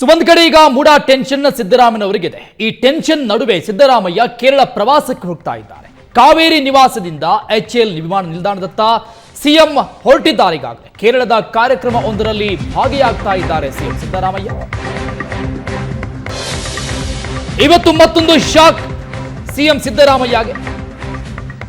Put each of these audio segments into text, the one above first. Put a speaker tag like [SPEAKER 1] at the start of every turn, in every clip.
[SPEAKER 1] So ಒಂದ್ ಕಡೆ ಈಗ ಮೂಡ ಟೆನ್ಷನ್ ಸಿದ್ದರಾಮಯ್ಯನವರಿಗಿದೆ ಈ ಟೆನ್ಷನ್ ನಡುವೆ ಸಿದ್ದರಾಮಯ್ಯ ಕೇರಳ ಪ್ರವಾಸಕ್ಕೆ ಹೋಗ್ತಾ ಇದ್ದಾರೆ. ಕಾವೇರಿ ನಿವಾಸದಿಂದ ಎಚ್ ಎಲ್ ವಿಮಾನ ನಿಲ್ದಾಣದತ್ತ ಸಿಎಂ ಹೊರಟಿದ್ದಾರೆ ಈಗಾಗಲೇ. ಕೇರಳದ ಕಾರ್ಯಕ್ರಮ ಒಂದರಲ್ಲಿ ಭಾಗಿಯಾಗ್ತಾ ಇದ್ದಾರೆ ಸಿಎಂ ಸಿದ್ದರಾಮಯ್ಯ. ಇವತ್ತು ಮತ್ತೊಂದು ಶಾಕ್ ಸಿಎಂ ಸಿದ್ದರಾಮಯ್ಯಗೆ.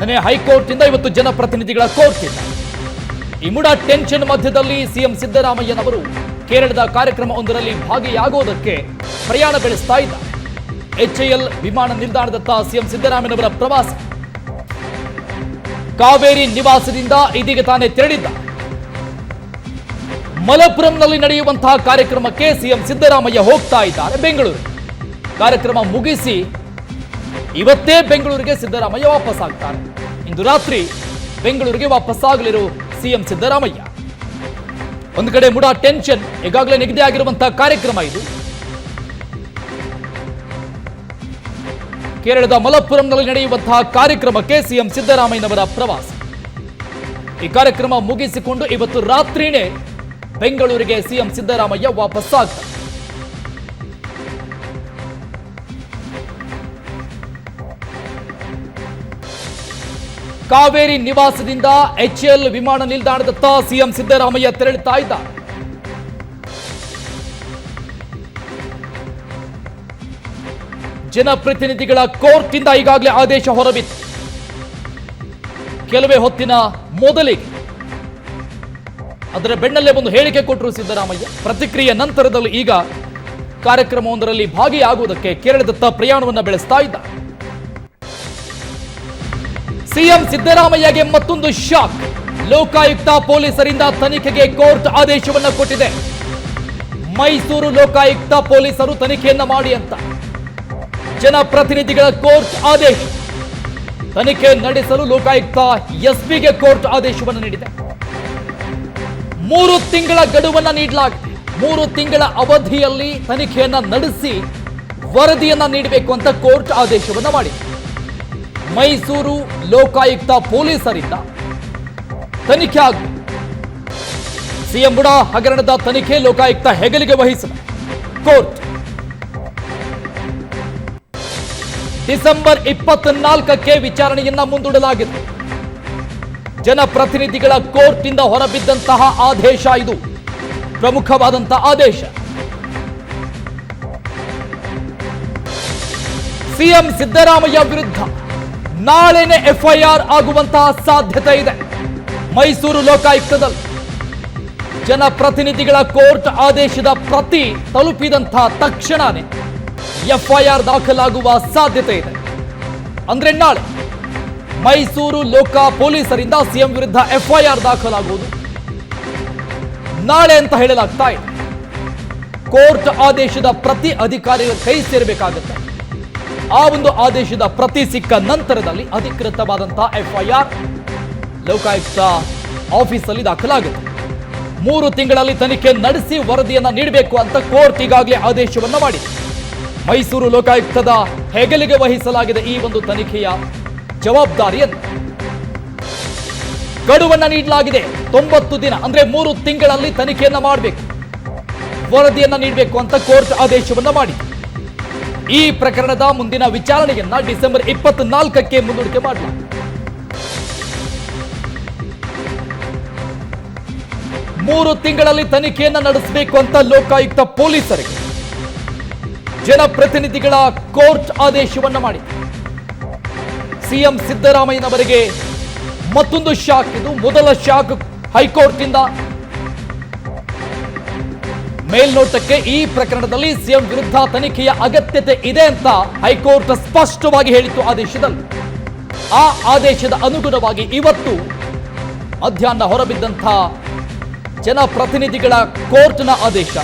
[SPEAKER 1] ನನಗೆ ಹೈಕೋರ್ಟ್ ಇಂದ ಇವತ್ತು ಜನಪ್ರತಿನಿಧಿಗಳ ಕೋರ್ಟ್ ಇಂದ ಈ ಮೂಡ ಟೆನ್ಷನ್ ಮಧ್ಯದಲ್ಲಿ ಸಿಎಂ ಸಿದ್ದರಾಮಯ್ಯನವರು ಕೇರಳದ ಕಾರ್ಯಕ್ರಮ ಒಂದರಲ್ಲಿ ಭಾಗಿಯಾಗುವುದಕ್ಕೆ ಪ್ರಯಾಣ ಬೆಳೆಸ್ತಾ ಇದ್ದ. ಎಚ್ಎಎಲ್ ವಿಮಾನ ನಿಲ್ದಾಣದತ್ತ ಸಿಎಂ ಸಿದ್ದರಾಮಯ್ಯನವರ ಪ್ರವಾಸ. ಕಾವೇರಿ ನಿವಾಸದಿಂದ ಇದೀಗ ತಾನೇ ತೆರಳಿದ್ದ. ಮಲಪುರಂನಲ್ಲಿ ನಡೆಯುವಂತಹ ಕಾರ್ಯಕ್ರಮಕ್ಕೆ ಸಿಎಂ ಸಿದ್ದರಾಮಯ್ಯ ಹೋಗ್ತಾ ಇದ್ದಾರೆ ಬೆಂಗಳೂರು. ಕಾರ್ಯಕ್ರಮ ಮುಗಿಸಿ ಇವತ್ತೇ ಬೆಂಗಳೂರಿಗೆ ಸಿದ್ದರಾಮಯ್ಯ ವಾಪಸ್ ಆಗ್ತಾರೆ ಇಂದು ರಾತ್ರಿ ಬೆಂಗಳೂರಿಗೆ ವಾಪಸ್ಸಾಗಲಿರು ಸಿಎಂ ಸಿದ್ದರಾಮಯ್ಯ. ಒಂದು ಕಡೆ ಮುಡಾ ಟೆನ್ಷನ್ ಈಗಾಗಲೇ ನಿಗದಿ ಆಗಿರುವಂತಹ ಕಾರ್ಯಕ್ರಮ ಇದು. ಕೇರಳದ ಮಲಪ್ಪುರಂನಲ್ಲಿ ನಡೆಯುವಂತಹ ಕಾರ್ಯಕ್ರಮಕ್ಕೆ ಸಿಎಂ ಸಿದ್ದರಾಮಯ್ಯನವರ ಪ್ರವಾಸ. ಈ ಕಾರ್ಯಕ್ರಮ ಮುಗಿಸಿಕೊಂಡು ಇವತ್ತು ರಾತ್ರಿನೇ ಬೆಂಗಳೂರಿಗೆ ಸಿಎಂ ಸಿದ್ದರಾಮಯ್ಯ ವಾಪಸ್ ಕಾವೇರಿ ನಿವಾಸದಿಂದ ಎಚ್ಎಲ್ ವಿಮಾನ ನಿಲ್ದಾಣದತ್ತ ಸಿಎಂ ಸಿದ್ದರಾಮಯ್ಯ ತೆರಳುತ್ತಾ ಇದ್ದಾರೆ. ಜನಪ್ರತಿನಿಧಿಗಳ ಕೋರ್ಟ್ ಇಂದ ಈಗಾಗಲೇ ಆದೇಶ ಹೊರಬಿತ್ತು ಕೆಲವೇ ಹೊತ್ತಿನ ಮೊದಲಿಗೆ ಅದರ ಬೆನ್ನಲ್ಲೇ ಒಂದು ಹೇಳಿಕೆ ಕೊಟ್ಟರು ಸಿದ್ದರಾಮಯ್ಯ. ಪ್ರತಿಕ್ರಿಯೆ ನಂತರದಲ್ಲಿ ಈಗ ಕಾರ್ಯಕ್ರಮವೊಂದರಲ್ಲಿ ಭಾಗಿಯಾಗುವುದಕ್ಕೆ ಕೇರಳದತ್ತ ಪ್ರಯಾಣವನ್ನು ಬೆಳೆಸ್ತಾ ಇದ್ದಾರೆ. ಸಿಎಂ ಸಿದ್ದರಾಮಯ್ಯಗೆ ಮತ್ತೊಂದು ಶಾಕ್. ಲೋಕಾಯುಕ್ತ ಪೊಲೀಸರಿಂದ ತನಿಖೆಗೆ ಕೋರ್ಟ್ ಆದೇಶವನ್ನು ಕೊಟ್ಟಿದೆ. ಮೈಸೂರು ಲೋಕಾಯುಕ್ತ ಪೊಲೀಸರು ತನಿಖೆಯನ್ನ ಮಾಡಿ ಅಂತ. ಜನಪ್ರತಿನಿಧಿಗಳ ಕೋರ್ಟ್ ಆದೇಶ. ತನಿಖೆ ನಡೆಸಲು ಲೋಕಾಯುಕ್ತ ಎಸ್ಪಿಗೆ ಕೋರ್ಟ್ ಆದೇಶವನ್ನು ನೀಡಿದೆ. ಮೂರು ತಿಂಗಳ ಗಡುವನ್ನ ನೀಡಲಾಗಿದೆ. ಮೂರು ತಿಂಗಳ ಅವಧಿಯಲ್ಲಿ ತನಿಖೆಯನ್ನ ನಡೆಸಿ ವರದಿಯನ್ನ ನೀಡಬೇಕು ಅಂತ ಕೋರ್ಟ್ ಆದೇಶವನ್ನು ಮಾಡಿದೆ. ಮೈಸೂರು ಲೋಕಾಯುಕ್ತ ಪೊಲೀಸರಿಂದ ತನಿಖೆ ಆಗಬೇಕು ಸಿಎಂ ಬುಡ ಹಗರಣದ ತನಿಖೆ ಲೋಕಾಯುಕ್ತ ಹೆಗಲಿಗೆ ವಹಿಸಿದ. ಕೋರ್ಟ್. ಡಿಸೆಂಬರ್ ಇಪ್ಪತ್ನಾಲ್ಕಕ್ಕೆ ವಿಚಾರಣೆಯನ್ನ ಮುಂದೂಡಲಾಗಿದೆ. ಜನಪ್ರತಿನಿಧಿಗಳ ಕೋರ್ಟ್ ಇಂದ ಹೊರಬಿದ್ದಂತಹ ಆದೇಶ ಇದು. ಪ್ರಮುಖವಾದಂತಹ ಆದೇಶ. ಸಿಎಂ ಸಿದ್ದರಾಮಯ್ಯ ವಿರುದ್ಧ ನಾಳೆನೆ ಎಫ್ಐಆರ್ ಆಗುವಂತಹ ಸಾಧ್ಯತೆ ಇದೆ. ಮೈಸೂರು ಲೋಕಾಯುಕ್ತದಲ್ಲಿ ಜನಪ್ರತಿನಿಧಿಗಳ ಕೋರ್ಟ್ ಆದೇಶದ ಪ್ರತಿ ತಲುಪಿದಂತಹ ತಕ್ಷಣನೇ ಎಫ್ಐಆರ್ ದಾಖಲಾಗುವ ಸಾಧ್ಯತೆ ಇದೆ. ಅಂದ್ರೆ ನಾಳೆ ಮೈಸೂರು ಲೋಕ ಪೊಲೀಸರಿಂದ ಸಿಎಂ ವಿರುದ್ಧ ಎಫ್ಐಆರ್ ದಾಖಲಾಗುವುದು. ನಾಳೆ ಅಂತ ಹೇಳಲಾಗ್ತಾ ಇದೆ. ಕೋರ್ಟ್ ಆದೇಶದ ಪ್ರತಿ ಅಧಿಕಾರಿಗಳ ಕೈ ಸೇರಬೇಕಾಗುತ್ತೆ. ಆ ಒಂದು ಆದೇಶದ ಪ್ರತಿ ಸಿಕ್ಕ ನಂತರದಲ್ಲಿ ಅಧಿಕೃತವಾದಂತಹ ಎಫ್ಐಆರ್ ಲೋಕಾಯುಕ್ತ ಆಫೀಸಲ್ಲಿ ದಾಖಲಾಗುತ್ತೆ. ಮೂರು ತಿಂಗಳಲ್ಲಿ ತನಿಖೆ ನಡೆಸಿ ವರದಿಯನ್ನು ನೀಡಬೇಕು ಅಂತ ಕೋರ್ಟ್ ಈಗಾಗಲೇ ಆದೇಶವನ್ನು ಮಾಡಿದೆ. ಮೈಸೂರು ಲೋಕಾಯುಕ್ತದ ಹೆಗಲಿಗೆ ವಹಿಸಲಾಗಿದೆ ಈ ಒಂದು ತನಿಖೆಯ ಜವಾಬ್ದಾರಿಯನ್ನು. ಗಡುವನ್ನು ನೀಡಲಾಗಿದೆ. ತೊಂಬತ್ತು ದಿನ, ಅಂದ್ರೆ ಮೂರು ತಿಂಗಳಲ್ಲಿ ತನಿಖೆಯನ್ನ ಮಾಡಬೇಕು. ವರದಿಯನ್ನ ನೀಡಬೇಕು ಅಂತ ಕೋರ್ಟ್ ಆದೇಶವನ್ನು ಮಾಡಿದೆ. ಈ ಪ್ರಕರಣದ ಮುಂದಿನ ವಿಚಾರಣೆಯನ್ನ ಡಿಸೆಂಬರ್ ಇಪ್ಪತ್ನಾಲ್ಕಕ್ಕೆ ಮುಂದೂಡಿಕೆ ಮಾಡಲಾಗಿದೆ ಮೂರು ತಿಂಗಳಲ್ಲಿ ತನಿಖೆಯನ್ನು ನಡೆಸಬೇಕು ಅಂತ ಲೋಕಾಯುಕ್ತ ಪೊಲೀಸರಿಗೆ ಜನಪ್ರತಿನಿಧಿಗಳ ಕೋರ್ಟ್ ಆದೇಶವನ್ನ ಮಾಡಿ ಸಿಎಂ ಸಿದ್ದರಾಮಯ್ಯನವರಿಗೆ ಮತ್ತೊಂದು ಶಾಕ್, ಇದು ಮೊದಲ ಶಾಕ್ ಹೈಕೋರ್ಟ್ ಇಂದ ಮೇಲ್ನೋಟಕ್ಕೆ ಈ ಪ್ರಕರಣದಲ್ಲಿ ಸಿಎಂ ವಿರುದ್ಧ ತನಿಖೆಯ ಅಗತ್ಯತೆ ಇದೆ ಅಂತ ಹೈಕೋರ್ಟ್ ಸ್ಪಷ್ಟವಾಗಿ ಹೇಳಿತ್ತು ಆದೇಶದಲ್ಲಿ. ಆ ಆದೇಶದ ಅನುಗುಣವಾಗಿ ಇವತ್ತು ಮಧ್ಯಾಹ್ನ ಹೊರಬಿದ್ದಂಥ ಜನಪ್ರತಿನಿಧಿಗಳ ಕೋರ್ಟ್ನ ಆದೇಶ.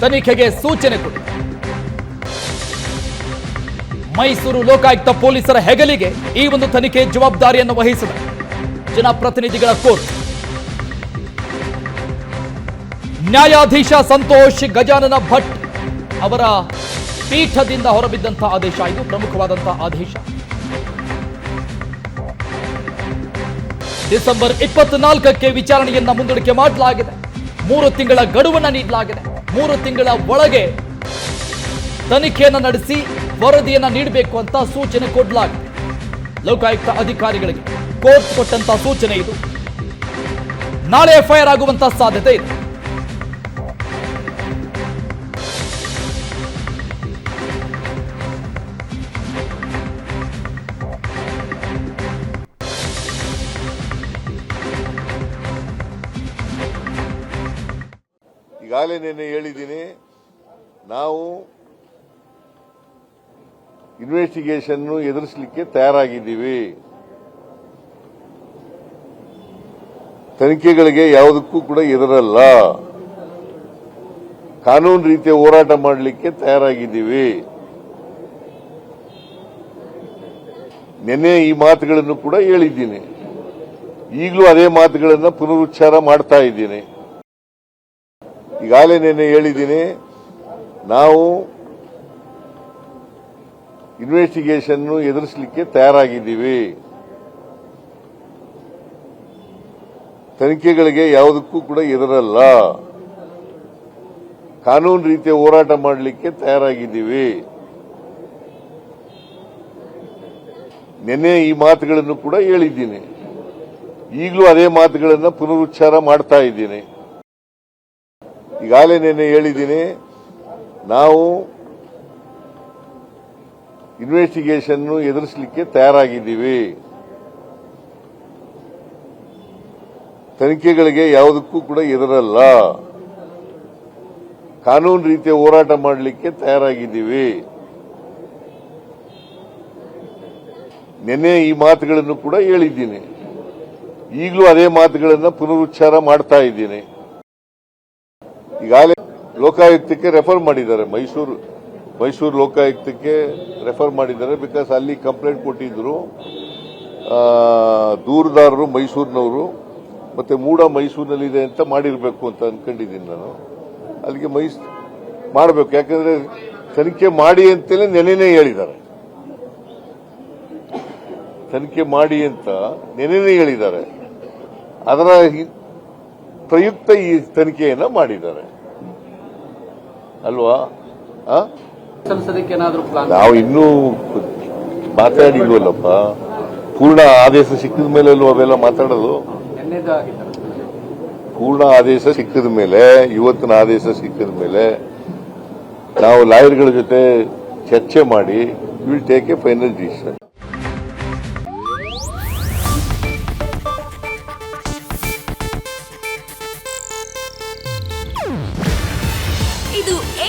[SPEAKER 1] ತನಿಖೆಗೆ ಸೂಚನೆ ಕೊಡಿ. ಮೈಸೂರು ಲೋಕಾಯುಕ್ತ ಪೊಲೀಸರ ಹೆಗಲಿಗೆ ಈ ಒಂದು ತನಿಖೆ ಜವಾಬ್ದಾರಿಯನ್ನು ವಹಿಸಿದೆ. ಜನಪ್ರತಿನಿಧಿಗಳ ಕೋರ್ಟ್. ನ್ಯಾಯಾಧೀಶ ಸಂತೋಷ್ ಗಜಾನನ ಭಟ್ ಅವರ ಪೀಠದಿಂದ ಹೊರಬಿದ್ದಂತಹ ಆದೇಶ. ಇದು ಪ್ರಮುಖವಾದಂತಹ ಆದೇಶ. ಡಿಸೆಂಬರ್ ಇಪ್ಪತ್ನಾಲ್ಕಕ್ಕೆ ವಿಚಾರಣೆಯನ್ನ ಮುಂದೂಡಿಕೆ ಮಾಡಲಾಗಿದೆ. ಮೂರು ತಿಂಗಳ ಗಡುವನ್ನ ನೀಡಲಾಗಿದೆ. ಮೂರು ತಿಂಗಳ ಒಳಗೆ ತನಿಖೆಯನ್ನು ನಡೆಸಿ ವರದಿಯನ್ನು ನೀಡಬೇಕು ಅಂತ ಸೂಚನೆ ಕೊಡಲಾಗಿದೆ. ಲೋಕಾಯುಕ್ತ ಅಧಿಕಾರಿಗಳಿಗೆ ಕೋರ್ಟ್ ಕೊಟ್ಟಂತ ಸೂಚನೆ ಇದು. ನಾಳೆ ಎಫ್ಐಆರ್ ಆಗುವಂತ ಸಾಧ್ಯತೆ ಇದೆ.
[SPEAKER 2] ಈಗಾಗಲೇ ನಿನ್ನೆ ಹೇಳಿದ್ದೀನಿ, ನಾವು ಇನ್ವೆಸ್ಟಿಗೇಷನ್ ಎದುರಿಸಲಿಕ್ಕೆ ತಯಾರಾಗಿದ್ದೀವಿ. ತನಿಖೆಗಳಿಗೆ ಯಾವುದಕ್ಕೂ ಕೂಡ ಎದುರಲ್ಲ ಕಾನೂನು ರೀತಿಯ ಹೋರಾಟ ಮಾಡಲಿಕ್ಕೆ ತಯಾರಾಗಿದ್ದೀವಿ. ನಿನ್ನೆ ಈ ಮಾತುಗಳನ್ನು ಕೂಡ ಹೇಳಿದ್ದೀನಿ. ಈಗಲೂ ಅದೇ ಮಾತುಗಳನ್ನು ಪುನರುಚ್ಚಾರ ಮಾಡ್ತಾ ಇದ್ದೀನಿ. ಈಗಾಗಲೇ ನಿನ್ನೆ ಹೇಳಿದ್ದೀನಿ, ನಾವು ಇನ್ವೆಸ್ಟಿಗೇಷನ್ ಎದುರಿಸಲಿಕ್ಕೆ ತಯಾರಾಗಿದ್ದೀವಿ. ತನಿಖೆಗಳಿಗೆ ಯಾವುದಕ್ಕೂ ಕೂಡ ಎದುರಲ್ಲ. ಕಾನೂನು ರೀತಿಯ ಹೋರಾಟ ಮಾಡಲಿಕ್ಕೆ ತಯಾರಾಗಿದ್ದೀವಿ. ನಿನ್ನೆ ಈ ಮಾತುಗಳನ್ನು ಕೂಡ ಹೇಳಿದ್ದೀನಿ. ಈಗಲೂ ಅದೇ ಮಾತುಗಳನ್ನು ಪುನರುಚ್ಚಾರ ಮಾಡ್ತಾ ಇದ್ದೀನಿ. ಈಗಾಗಲೇ ನಿನ್ನೆ ಹೇಳಿದ್ದೀನಿ, ನಾವು ಇನ್ವೆಸ್ಟಿಗೇಷನ್ ಎದುರಿಸಲಿಕ್ಕೆ ತಯಾರಾಗಿದ್ದೀವಿ. ತನಿಖೆಗಳಿಗೆ ಯಾವುದಕ್ಕೂ ಕೂಡ ಎದುರಲ್ಲ. ಕಾನೂನು ರೀತಿಯ ಹೋರಾಟ ಮಾಡಲಿಕ್ಕೆ ತಯಾರಾಗಿದ್ದೀವಿ. ನಿನ್ನೆ ಈ ಮಾತುಗಳನ್ನು ಕೂಡ ಹೇಳಿದ್ದೀನಿ. ಈಗಲೂ ಅದೇ ಮಾತುಗಳನ್ನು ಪುನರುಚ್ಚಾರ ಮಾಡ್ತಾ ಇದ್ದೀನಿ. ಈಗಾಗಲೇ ಲೋಕಾಯುಕ್ತಕ್ಕೆ ರೆಫರ್ ಮಾಡಿದ್ದಾರೆ. ಮೈಸೂರು ಮೈಸೂರು ಲೋಕಾಯುಕ್ತಕ್ಕೆ ರೆಫರ್ ಮಾಡಿದ್ದಾರೆ ಬಿಕಾಸ್ ಅಲ್ಲಿ ಕಂಪ್ಲೇಂಟ್ ಕೊಟ್ಟಿದ್ರು. ದೂರದಾರರು ಮೈಸೂರಿನವರು. ಮತ್ತೆ ಮೂಡ ಮೈಸೂರಿನಲ್ಲಿದೆ ಅಂತ ಮಾಡಿರಬೇಕು ಅಂತ ಅನ್ಕೊಂಡಿದ್ದೀನಿ ನಾನು. ಅಲ್ಲಿಗೆ ಮೈಸ್, ಮಾಡಬೇಕು. ಯಾಕಂದ್ರೆ ತನಿಖೆ ಮಾಡಿ ಅಂತಲೇ ನೆನೆನೇ ಹೇಳಿದ್ದಾರೆ. ತನಿಖೆ ಮಾಡಿ ಅಂತ ನೆನೆನೇ ಹೇಳಿದ್ದಾರೆ. ಅದರ ಪ್ರಯುಕ್ತ ಈ ತನಿಖೆಯನ್ನು ಮಾಡಿದ್ದಾರೆ. ಅಲ್ವಾ? ನಾವು ಇನ್ನೂ ಮಾತಾಡಿಲ್ವಲ್ಲಪ್ಪ. ಪೂರ್ಣ ಆದೇಶ ಸಿಕ್ಕಿದ ಮೇಲೆ ಅಲ್ವಾ ಅವೆಲ್ಲ ಮಾತಾಡೋದು? ಪೂರ್ಣ ಆದೇಶ ಸಿಕ್ಕಿದ ಮೇಲೆ ಇವತ್ತಿನ ಆದೇಶ ಸಿಕ್ಕಿದ ಮೇಲೆ ನಾವು ಲಾಯರ್ಗಳ ಜೊತೆ ಚರ್ಚೆ ಮಾಡಿ will take a final decision